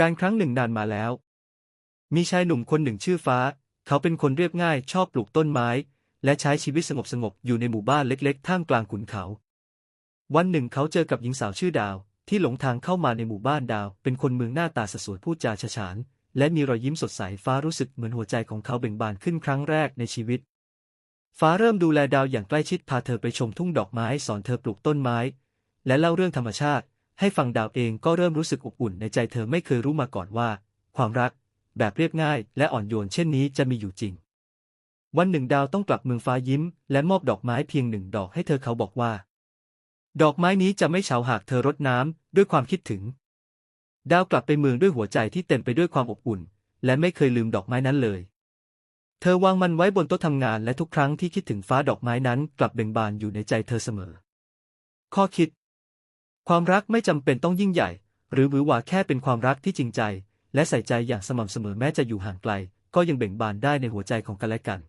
การครั้งหนึ่งนานมาแล้ว มีชายหนุ่มคนหนึ่งชื่อฟ้า เขาเป็นคนเรียบง่ายชอบปลูกต้นไม้ และใช้ชีวิตสงบสงบอยู่ในหมู่บ้านเล็กๆ ท่ามกลางขุนเขา วันหนึ่งเขาเจอกับหญิงสาวชื่อดาว ที่หลงทางเข้ามาในหมู่บ้านดาว เป็นคนเมืองหน้าตาสสวยพูดจาฉฉาน และมีรอยยิ้มสดใสฟ้ารู้สึกเหมือนหัวใจของเขาเบ่งบานขึ้นครั้งแรกในชีวิต ฟ้าเริ่มดูแลดาวอย่างใกล้ชิดพาเธอไปชมทุ่งดอกไม้สอนเธอปลูกต้นไม้ และเล่าเรื่องธรรมชาติ ให้ฟังดาวเองก็เริ่มรู้สึกอบอุ่นในใจเธอไม่เคยรู้มาก่อนว่า ความรัก แบบเรียบง่าย และอ่อนโยนเช่นนี้จะมีอยู่จริง วันหนึ่งดาวต้องกลับเมืองฟ้ายิ้ม และมอบดอกไม้เพียงหนึ่งดอกให้เธอเขาบอกว่า ดอกไม้นี้จะไม่เฉาหากเธอรดน้ำด้วยความคิดถึง ดาวกลับไปเมืองด้วยหัวใจที่เต็มไปด้วยความอบอุ่น และไม่เคยลืมดอกไม้นั้นเลย เธอวางมันไว้บนโต๊ะทำงานและทุกครั้งที่คิดถึงฟ้าดอกไม้นั้นกลับเบ่งบานอยู่ในใจเธอเสมอ ข้อคิด ความรักไม่จำเป็นต้องยิ่งใหญ่ หรือหวือหวาแค่เป็นความรักที่จริงใจ และใส่ใจอย่างสม่ำเสมอแม้จะอยู่ห่างไกล ก็ยังเบ่งบานได้ในหัวใจของกันและกัน